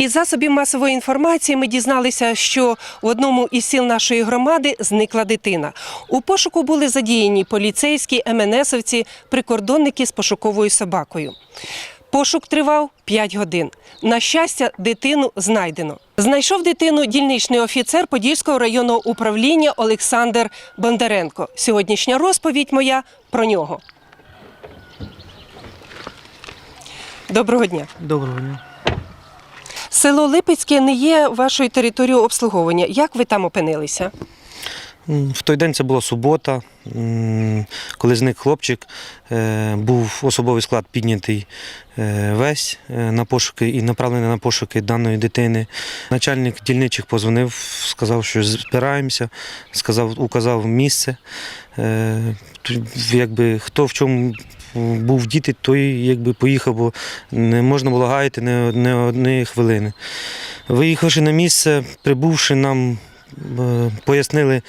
Із засобів масової інформації ми дізналися, що в одному із сіл нашої громади зникла дитина. У пошуку були задіяні поліцейські, МНСовці, прикордонники з пошуковою собакою. Пошук тривав 5 годин. На щастя, дитину знайдено. Знайшов дитину дільничний офіцер Подільського районного управління Олександр Бондаренко. Сьогоднішня розповідь моя про нього. Доброго дня. Доброго дня. Село Липецьке не є вашою територією обслуговування. Як ви там опинилися? В той день це була субота, коли зник хлопчик. е, Був особовий склад піднятий е, весь е, на пошуки і направлений на пошуки даної дитини. Начальник дільничих позвонив, сказав, що збираємося, сказав, указав місце. Якби хто в чому був діти, той якби поїхав, бо не можна було гаяти не, не однієї хвилини. Виїхавши на місце, прибувши нам е, пояснили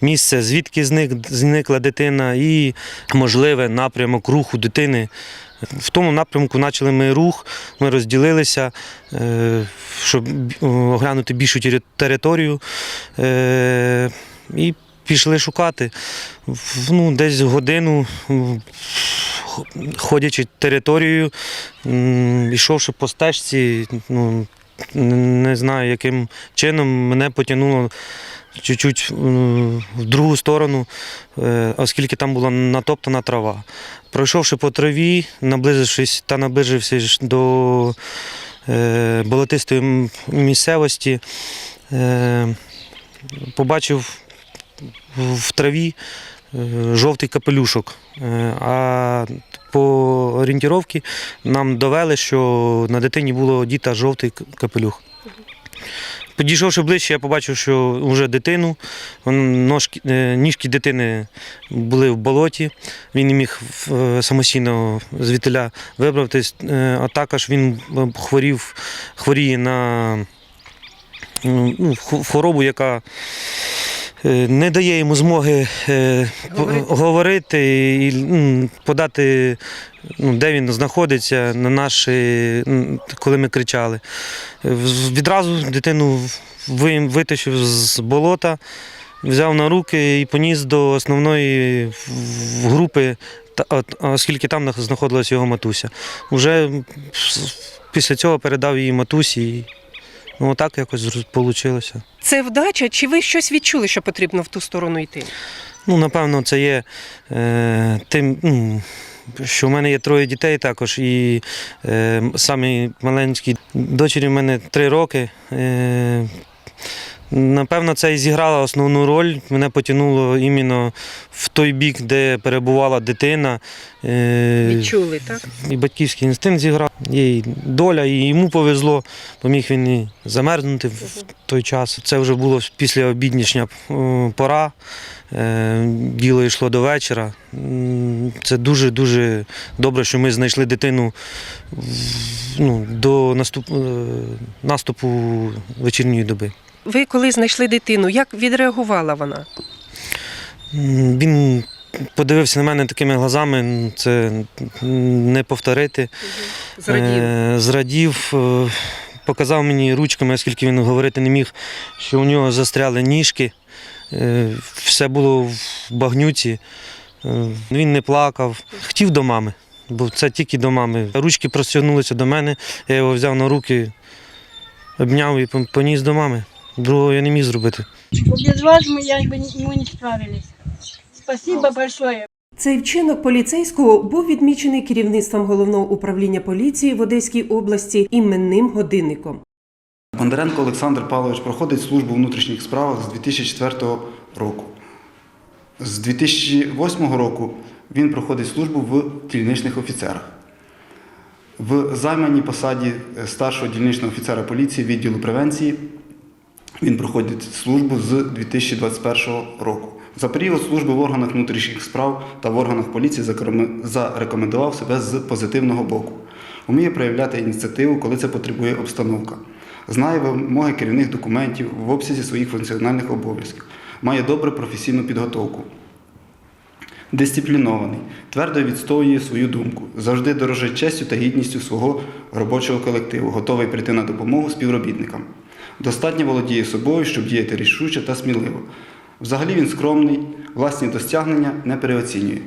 місце, звідки зник, зникла дитина і можливе напрямок руху дитини. В тому напрямку почали ми рух, ми розділилися, е, щоб е, оглянути більшу територію і пішли шукати. Ну, десь годину, ходячи територією, йшовши по стежці, ну, не знаю, яким чином мене потягнуло чуть-чуть в другу сторону, е, оскільки там була натоптана трава. Пройшовши по траві, наблизившись та наближився до е, болотистої місцевості, е, побачив в траві е, жовтий капелюшок. Е, А по орієнтировці нам довели, що на дитині було діта жовтий капелюх. Підійшовши ближче, я побачив, що вже дитину, ножки, е, ніжки дитини були в болоті. Він не міг е, самостійно звідтиля вибратись, е, а також він хворів, хворіє на ну, хворобу, яка не дає йому змоги е, Говорити. говорити і подати, ну, де він знаходиться, на наші, коли ми кричали. Е, Відразу дитину ви- витащив з болота, взяв на руки і поніс до основної групи, оскільки там нах- знаходилась його матуся. Уже після цього передав її матусі. І, ну, отак якось вийшло. Це вдача, чи ви щось відчули, що потрібно в ту сторону йти? Ну, напевно, це є е, тим, ну, що в мене є троє дітей також, і е, самі маленькі дочері в мене три роки. Е, Напевно, це і зіграло основну роль. Мене потягнуло іменно в той бік, де перебувала дитина. Е, Відчули, так? і батьківський інстинкт зіграв, і доля, і йому повезло, поміг він і замерзнути в той час. Це вже було після обіднішня е, пора. Е, Діло йшло до вечора. Це дуже-дуже добре, що ми знайшли дитину ну, до наступ, наступу вечірньої доби. Ви коли знайшли дитину, як відреагувала вона? Він подивився на мене такими глазами, це не повторити. Зрадів. Е, Зрадів, е, показав мені ручками, оскільки він говорити не міг, що у нього застряли ніжки. Е, Все було в багнюці. Він не плакав, хотів до мами, бо це тільки до мами. Ручки простягнулися до мене, я його взяв на руки, обняв і поніс до мами. Другого я не міг зробити. Без вас мы, я бы, не- мы не справились. Спасибо большое. Цей вчинок поліцейського був відмічений керівництвом головного управління поліції в Одеській області іменним годинником. Бондаренко Олександр Павлович проходить службу у внутрішніх справах з 2004 року. З 2008 року він проходить службу в дільничних офіцерах. В займаній посаді е, старшого дільничного офіцера поліції відділу превенції він проходить службу з 2021 року. За період служби в органах внутрішніх справ та в органах поліції зарекомендував себе з позитивного боку. Уміє проявляти ініціативу, коли це потребує обстановка. Знає вимоги керівних документів в обсязі своїх функціональних обов'язків. Має добру професійну підготовку. Дисциплінований, твердо відстоює свою думку, завжди дорожить честю та гідністю свого робочого колективу, готовий прийти на допомогу співробітникам. Достатньо володіє собою, щоб діяти рішуче та сміливо. Взагалі він скромний, власні досягнення не переоцінює.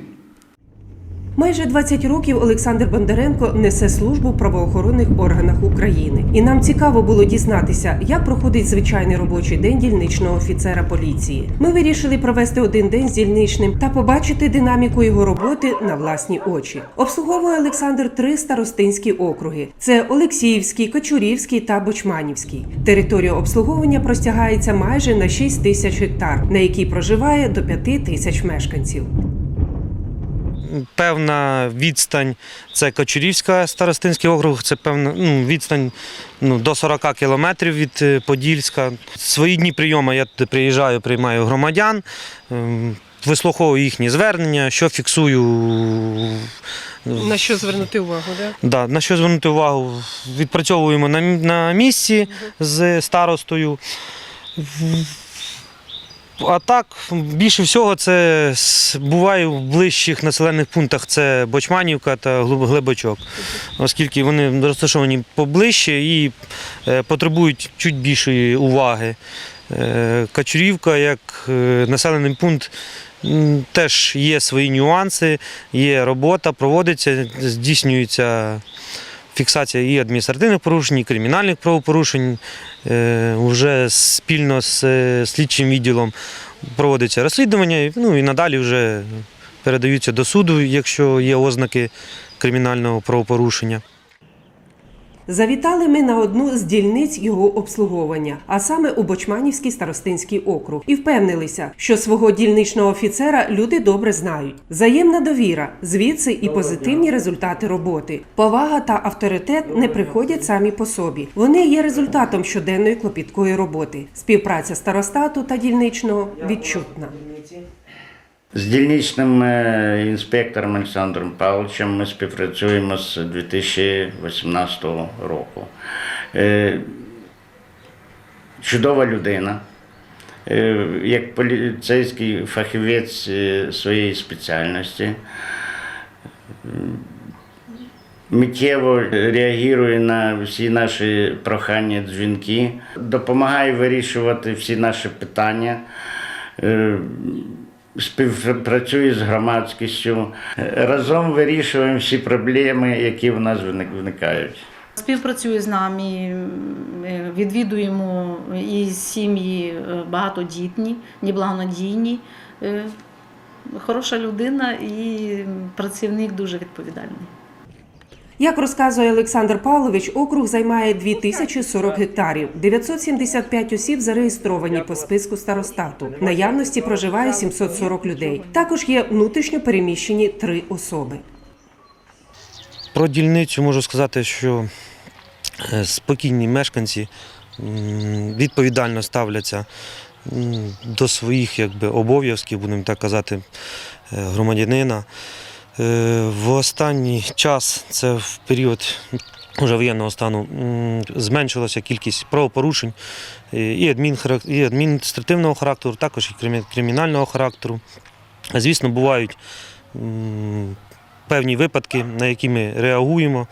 Майже 20 років Олександр Бондаренко несе службу в правоохоронних органах України. І нам цікаво було дізнатися, як проходить звичайний робочий день дільничного офіцера поліції. Ми вирішили провести один день з дільничним та побачити динаміку його роботи на власні очі. Обслуговує Олександр три старостинські округи: це Олексіївський, Кочурівський та Бочманівський. Територія обслуговування простягається майже на 6 тисяч гектар, на якій проживає до 5 тисяч мешканців. Певна відстань це Кочурівська старостинський округ, це певна ну, відстань ну, до 40 кілометрів від е, Подільська. Свої дні прийому я туди приїжджаю, приймаю громадян, ем, вислуховую їхні звернення, що фіксую. На що звернути увагу, да? Да, на що звернути увагу? Відпрацьовуємо на, на місці з старостою. А так, більше всього, це буває в ближчих населених пунктах це Бочманівка та Глиб- Глибочок, оскільки вони розташовані поближче і е, потребують чуть більшої уваги. Е, Качурівка як е, населений пункт теж є свої нюанси, є робота, проводиться, здійснюється фіксація і адміністративних порушень, і кримінальних правопорушень. Е, Вже спільно з е, слідчим відділом проводиться розслідування, ну і надалі вже передаються до суду, якщо є ознаки кримінального правопорушення. Завітали ми на одну з дільниць його обслуговування, а саме у Бочманівський старостинський округ, і впевнилися, що свого дільничного офіцера люди добре знають. Взаємна довіра, звідси і позитивні результати роботи. Повага та авторитет не приходять самі по собі. Вони є результатом щоденної клопіткої роботи. Співпраця старостату та дільничного відчутна. З дільничним е, інспектором Олександром Павловичем ми співпрацюємо з 2018 року. Е, Чудова людина. Е, Як поліцейський фахівець своєї спеціальності. Миттєво реагує на всі наші прохання, дзвінки, допомагає вирішувати всі наші питання. Співпрацює з громадськістю. Разом вирішуємо всі проблеми, які в нас виник- виникають. Співпрацює з нами, е, відвідуємо і сім'ї е, багатодітні, неблагонадійні. Е, Хороша людина і працівник дуже відповідальний. Як розказує Олександр Павлович, округ займає 2040 гектарів. 975 осіб зареєстровані по списку старостату. Наявності проживає 740 людей. Також є внутрішньо переміщені три особи. Про дільницю можу сказати, що е, спокійні мешканці відповідально ставляться до своїх якби, обов'язків, будемо так казати, е, громадянина. Е, В останній час, це в період вже воєнного стану, зменшилася кількість правопорушень е, і адміністративного характеру, також і кримінального характеру. Звісно, бувають певні випадки, на які ми реагуємо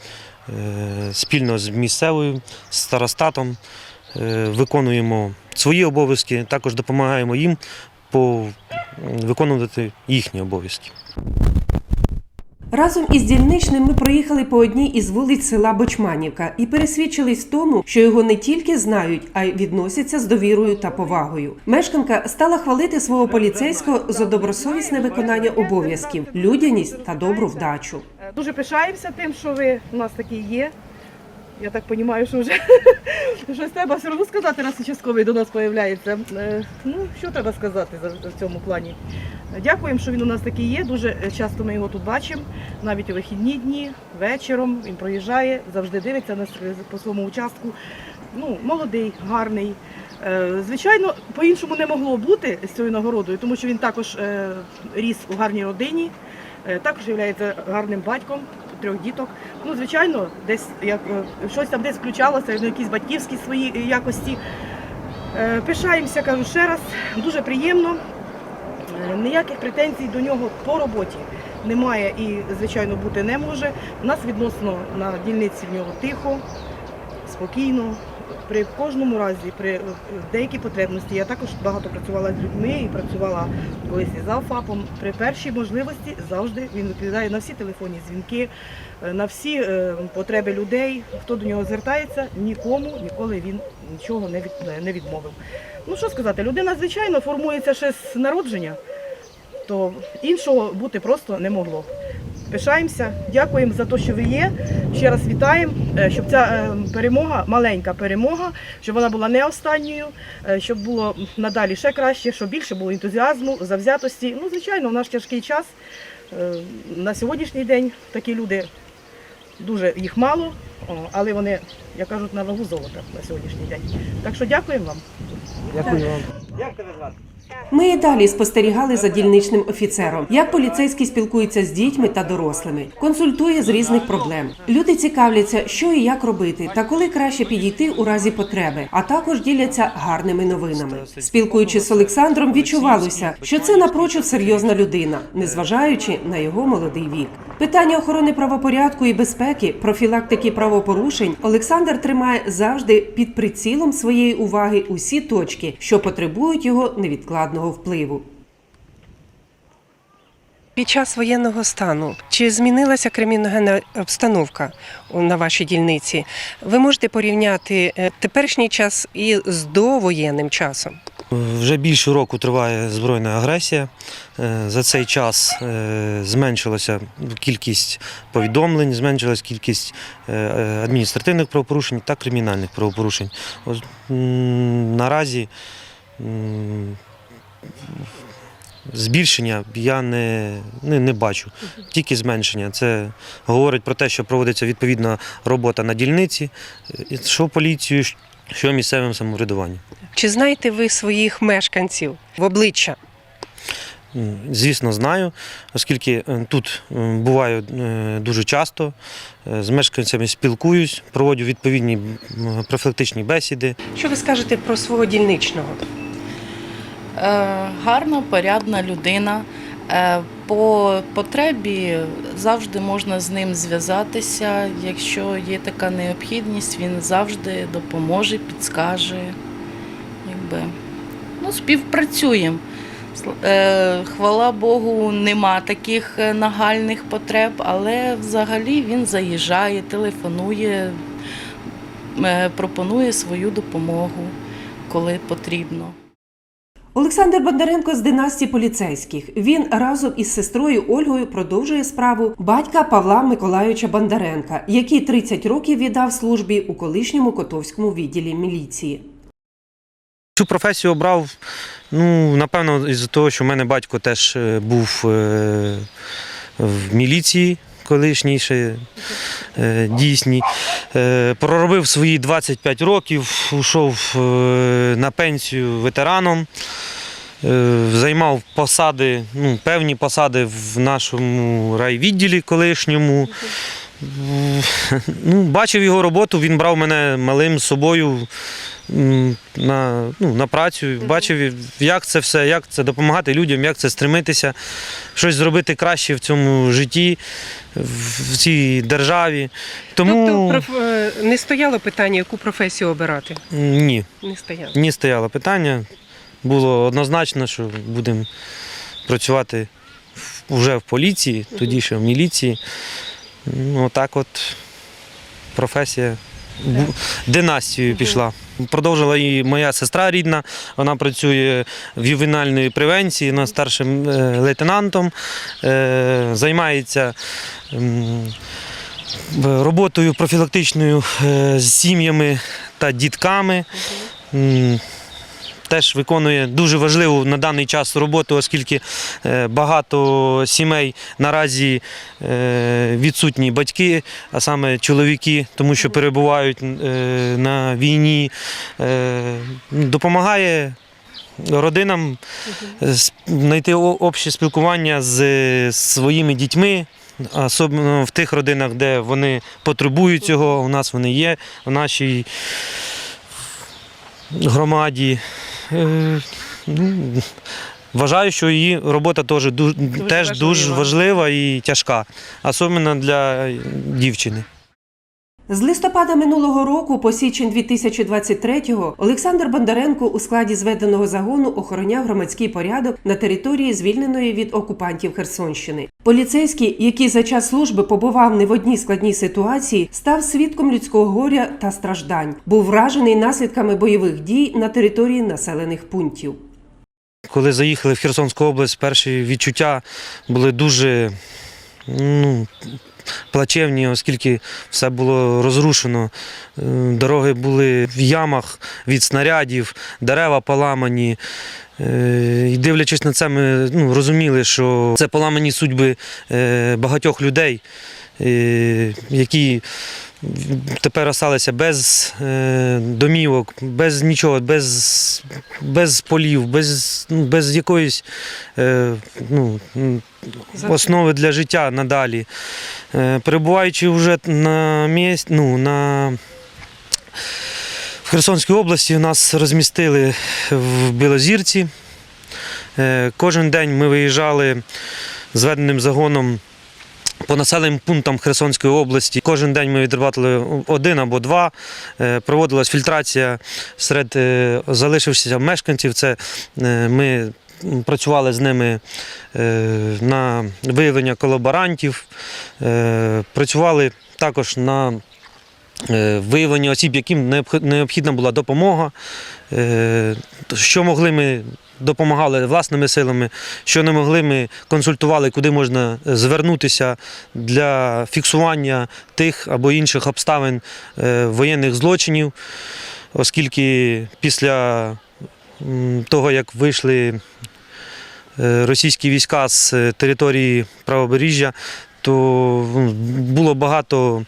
е, спільно з місцевою, з старостатом, виконуємо свої обов'язки, також допомагаємо їм виконувати їхні обов'язки. Разом із дільничним ми проїхали по одній із вулиць села Бочманівка і пересвідчились тому, що його не тільки знають, а й відносяться з довірою та повагою. Мешканка стала хвалити свого поліцейського за добросовісне виконання обов'язків, людяність та добру вдачу. Дуже пишаємося тим, що ви у нас такі є. Я так розумію, що вже щось треба все одно сказати, раз участковий до нас з'являється. Ну, що треба сказати в цьому плані? Дякуємо, що він у нас такий є. Дуже часто ми його тут бачимо, навіть у вихідні дні, вечором. Він проїжджає, завжди дивиться нас по своєму участку. Ну, молодий, гарний. Е, Звичайно, по-іншому не могло бути з цією нагородою, тому що він також е, ріс у гарній родині, е, також є гарним батьком трьох діток. Ну, звичайно, десь як е, щось там десь включалося, ну, якісь батьківські свої якості. Е, Пишаємося, кажу ще раз, дуже приємно. Е, Ніяких претензій до нього по роботі немає і, звичайно, бути не може. У нас відносно на дільниці в нього тихо, спокійно. При кожному разі, при е, деякій потребності, я також багато працювала з людьми і працювала колись із АФАПом. При першій можливості завжди він відповідає на всі телефонні дзвінки, е, на всі е, потреби людей. Хто до нього звертається, нікому ніколи він нічого не відмовив. Ну що сказати, людина, звичайно, формується ще з народження, то іншого бути просто не могло. Пишаємося, дякуємо за те, що ви є. Ще раз вітаємо, е, щоб ця е, перемога, маленька перемога, щоб вона була не останньою, е, щоб було надалі ще краще, щоб більше було ентузіазму, завзятості. Ну, звичайно, в наш тяжкий час на сьогоднішній день такі люди дуже їх мало, але вони, як кажуть, на вагу золота на сьогоднішній день. Так що дякуємо вам. Ми і далі спостерігали за дільничним офіцером, як поліцейський спілкується з дітьми та дорослими, консультує з різних проблем. Люди цікавляться, що і як робити, та коли краще підійти у разі потреби, а також діляться гарними новинами. Спілкуючись з Олександром, відчувалося, що це напрочуд серйозна людина, незважаючи на його молодий вік. Питання охорони правопорядку і безпеки, профілактики правопорушень Олександр тримає завжди під прицілом своєї уваги усі точки, що потребують його невідкладного впливу. Під час воєнного стану чи змінилася криміногенна обстановка на вашій дільниці? Ви можете порівняти е, теперішній час і з довоєнним часом? Вже більше року триває збройна агресія. Е, За цей час е, зменшилася кількість повідомлень, зменшилась кількість е, адміністративних правопорушень та кримінальних правопорушень. Наразі збільшення я не, не, не бачу, тільки зменшення. Це говорить про те, що проводиться відповідна робота на дільниці, що поліцією, що місцевим самоврядуванням. Чи знаєте ви своїх мешканців в обличчя? Звісно, знаю, оскільки е, тут буваю е, дуже часто, е, з мешканцями спілкуюсь, проводжу відповідні профілактичні бесіди. Що ви скажете про свого дільничного? Гарна, порядна людина. По потребі завжди можна з ним зв'язатися. Якщо є така необхідність, він завжди допоможе, підскаже. Якби. Ну, співпрацюємо. Е, Хвала Богу, нема таких е, нагальних потреб, але взагалі він заїжджає, телефонує, е, пропонує свою допомогу, коли потрібно. Олександр Бондаренко з династії поліцейських. Він разом із сестрою Ольгою продовжує справу батька Павла Миколайовича Бондаренка, який 30 років віддав службі у колишньому Котовському відділі міліції. Цю професію обрав, ну, напевно, із-за того, що в мене батько теж е, був е, в міліції. Колишній ще е, дійсні. Е, проробив свої 25 років, ушов е, на пенсію ветераном, займав посади, ну, певні посади в нашому райвідділі колишньому. Ну, бачив його роботу, він брав мене малим з собою на, ну, на працю, бачив, як це все, як це допомагати людям, як це стремитися, щось зробити краще в цьому житті, в в цій державі. Тому Тобто е, не стояло питання, яку професію обирати? ні, Не стояло. ні стояло питання. Було однозначно, що будемо працювати вже в поліції, тоді ще в міліції. Ну, отак от професія династією пішла. Продовжила і моя сестра рідна, вона працює в ювенальної превенції, вона старшим е, лейтенантом, е, займається роботою профілактичною е, з сім'ями та дітками. Теж виконує дуже важливу на даний час роботу, оскільки е, багато сімей наразі е, відсутні батьки, а саме чоловіки, тому що перебувають е, на війні. Допомагає родинам знайти обще спілкування з своїми дітьми. Особливо в тих родинах, де вони потребують цього, у нас вони є, в нашій громаді. Е, ну, вважаю, що її робота теж дуже, теж важлива. дуже важлива і тяжка, особливо для дівчини. З листопада минулого року по січень 2023-го Олександр Бондаренко у складі зведеного загону охороняв громадський порядок на території, звільненої від окупантів Херсонщини. Поліцейський, який за час служби побував не в одній складній ситуації, став свідком людського горя та страждань. Був вражений наслідками бойових дій на території населених пунктів. Коли заїхали в Херсонську область, перші відчуття були дуже ну, плачевні, оскільки все було розрушено. Е, Дороги були в ямах від снарядів, дерева поламані. Е, І дивлячись на це, ми ну, розуміли, що це поламані судьби е, багатьох людей, які тепер залишилися без е, домівок, без нічого, без, без полів, без, ну, без якоїсь е, ну, основи для життя надалі. Е, перебуваючи вже на місці, ну, на в Херсонській області нас розмістили в Білозірці. Кожен день ми виїжджали зведеним загоном по населеним пунктам Херсонської області. Кожен день ми відрабатували один або два. Е, Проводилась фільтрація серед е, залишившихся мешканців. Це е, ми працювали з ними на виявлення колаборантів, працювали також на виявлення осіб, яким необхідна була допомога. Е, Що могли ми допомагали власними силами, що не могли, ми консультували, куди можна звернутися для фіксування тих або інших обставин е, воєнних злочинів, оскільки після того, як вийшли е, російські війська з е, території правобережжя, то було багато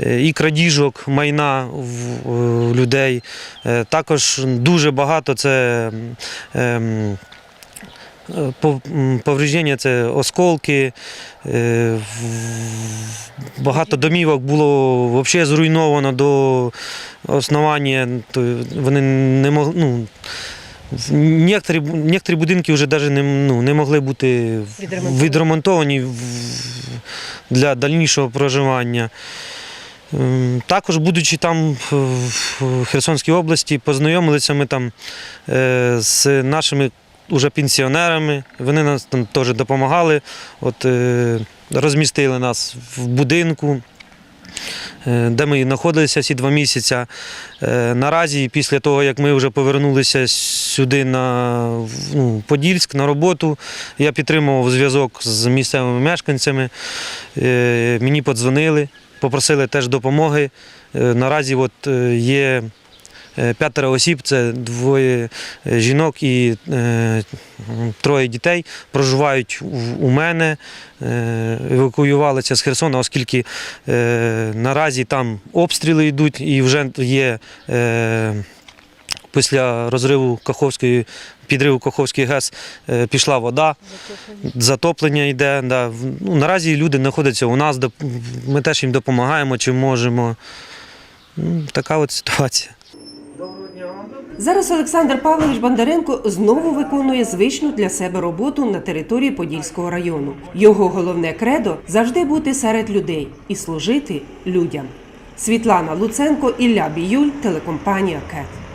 е, і крадіжок майна в е, людей. Е, Також дуже багато це ем, пов- м, повреждення, це осколки. Багато домівок було взагалі зруйновано до основання. Вони не могли. Ну, Некоторі, некоторі будинки вже навіть не, ну, не могли бути Відремонтовані. відремонтовані в- для дальнішого проживання. Ем, Також, будучи там в- Херсонській області, познайомилися ми там е, з нашими уже пенсіонерами. Вони нас там теж допомагали. От, е, розмістили нас в будинку. Е, Де ми знаходилися ці два місяці. Е, Наразі, після того, як ми вже повернулися сюди на ну, Подільськ на роботу, я підтримував зв'язок з місцевими мешканцями. Е, Мені подзвонили, попросили теж допомоги. Наразі от є п'ятеро осіб, це двоє е, жінок і е, троє дітей проживають у- мене, е, евакуювалися з Херсона, оскільки е, наразі там обстріли йдуть і вже є. Е, Після розриву Каховської, підриву Каховської ГЕС е, пішла вода, затоплення йде. Да. Ну, наразі люди знаходяться у нас, ми теж їм допомагаємо, чим можемо. Ну, така от ситуація. Зараз Олександр Павлович Бондаренко знову виконує звичну для себе роботу на території Подільського району. Його головне кредо завжди бути серед людей і служити людям. Світлана Луценко, Ілля Біюль, телекомпанія КЕТ.